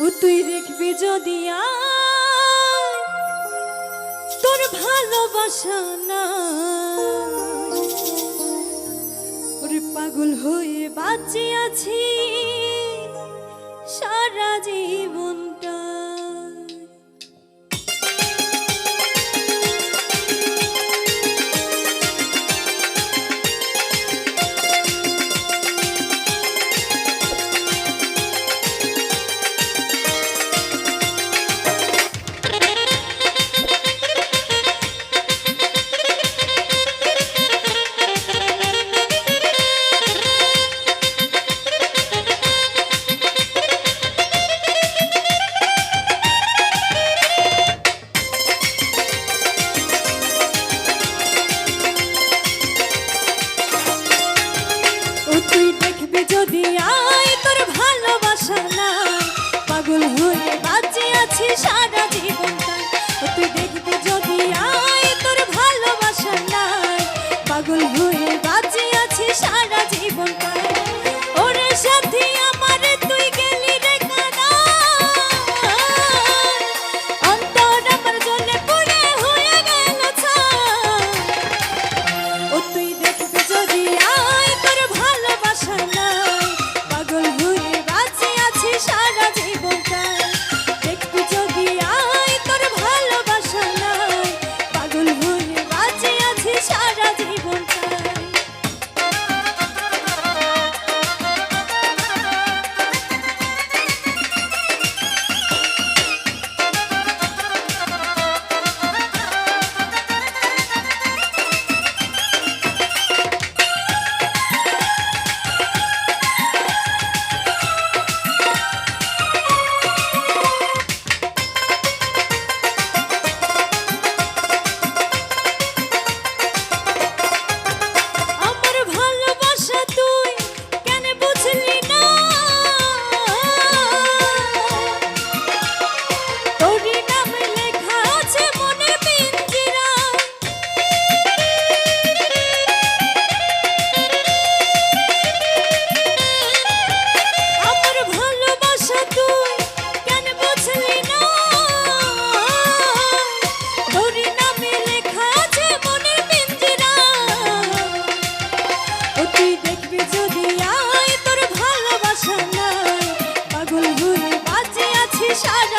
ও তুই দেখবি যদি তোর ভালোবাসা না পাগল হয়ে বাঁচিয়াছি সারা জীবন যদি আর সারা